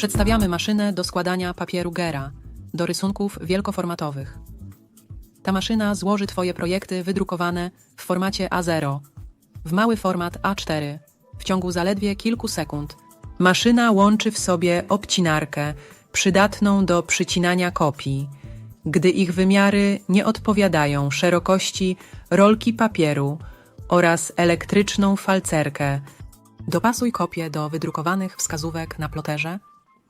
Przedstawiamy maszynę do składania papieru Gera do rysunków wielkoformatowych. Ta maszyna złoży Twoje projekty wydrukowane w formacie A0 w mały format A4 w ciągu zaledwie kilku sekund. Maszyna łączy w sobie obcinarkę przydatną do przycinania kopii, gdy ich wymiary nie odpowiadają szerokości rolki papieru oraz elektryczną falcerkę. Dopasuj kopię do wydrukowanych wskazówek na ploterze,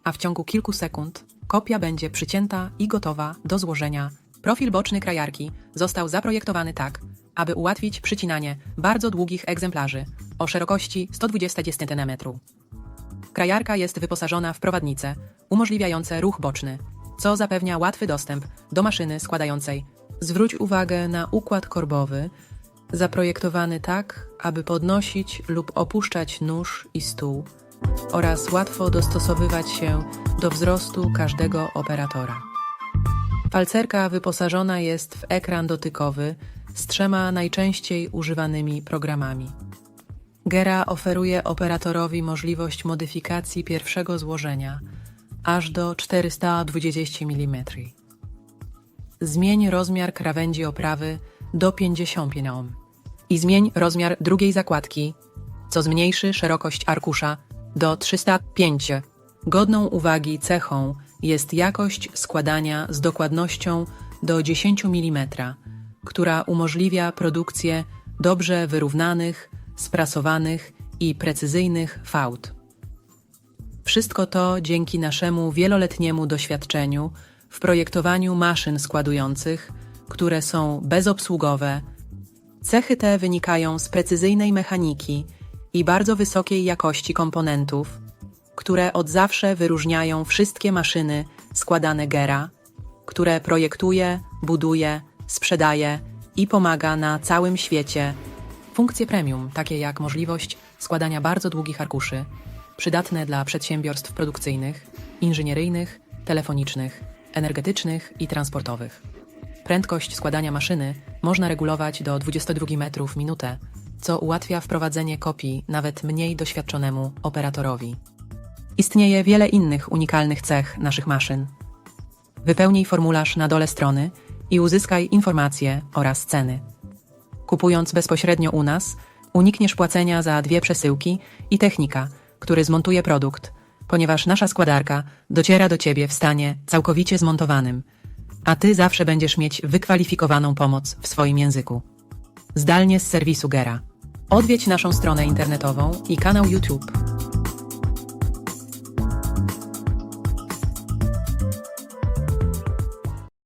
a w ciągu kilku sekund kopia będzie przycięta i gotowa do złożenia. Profil boczny krajarki został zaprojektowany tak, aby ułatwić przycinanie bardzo długich egzemplarzy o szerokości 120 cm. Krajarka jest wyposażona w prowadnice umożliwiające ruch boczny, co zapewnia łatwy dostęp do maszyny składającej. Zwróć uwagę na układ korbowy, zaprojektowany tak, aby podnosić lub opuszczać nóż i stół oraz łatwo dostosowywać się do wzrostu każdego operatora. Falcerka wyposażona jest w ekran dotykowy z trzema najczęściej używanymi programami. Gera oferuje operatorowi możliwość modyfikacji pierwszego złożenia aż do 420 mm. Zmień rozmiar krawędzi oprawy do 50 mm i zmień rozmiar drugiej zakładki, co zmniejszy szerokość arkusza do 305. Godną uwagi cechą jest jakość składania z dokładnością do 10 mm, która umożliwia produkcję dobrze wyrównanych, sprasowanych i precyzyjnych fałd. Wszystko to dzięki naszemu wieloletniemu doświadczeniu w projektowaniu maszyn składujących, które są bezobsługowe. Cechy te wynikają z precyzyjnej mechaniki i bardzo wysokiej jakości komponentów, które od zawsze wyróżniają wszystkie maszyny składane Gera, które projektuje, buduje, sprzedaje i pomaga na całym świecie. Funkcje premium, takie jak możliwość składania bardzo długich arkuszy, przydatne dla przedsiębiorstw produkcyjnych, inżynieryjnych, telefonicznych, energetycznych i transportowych. Prędkość składania maszyny można regulować do 22 metrów minutę, co ułatwia wprowadzenie kopii nawet mniej doświadczonemu operatorowi. Istnieje wiele innych unikalnych cech naszych maszyn. Wypełnij formularz na dole strony i uzyskaj informacje oraz ceny. Kupując bezpośrednio u nas, unikniesz płacenia za dwie przesyłki i technika, który zmontuje produkt, ponieważ nasza składarka dociera do Ciebie w stanie całkowicie zmontowanym, a Ty zawsze będziesz mieć wykwalifikowaną pomoc w swoim języku. Zdalnie z serwisu Gera. Odwiedź naszą stronę internetową i kanał YouTube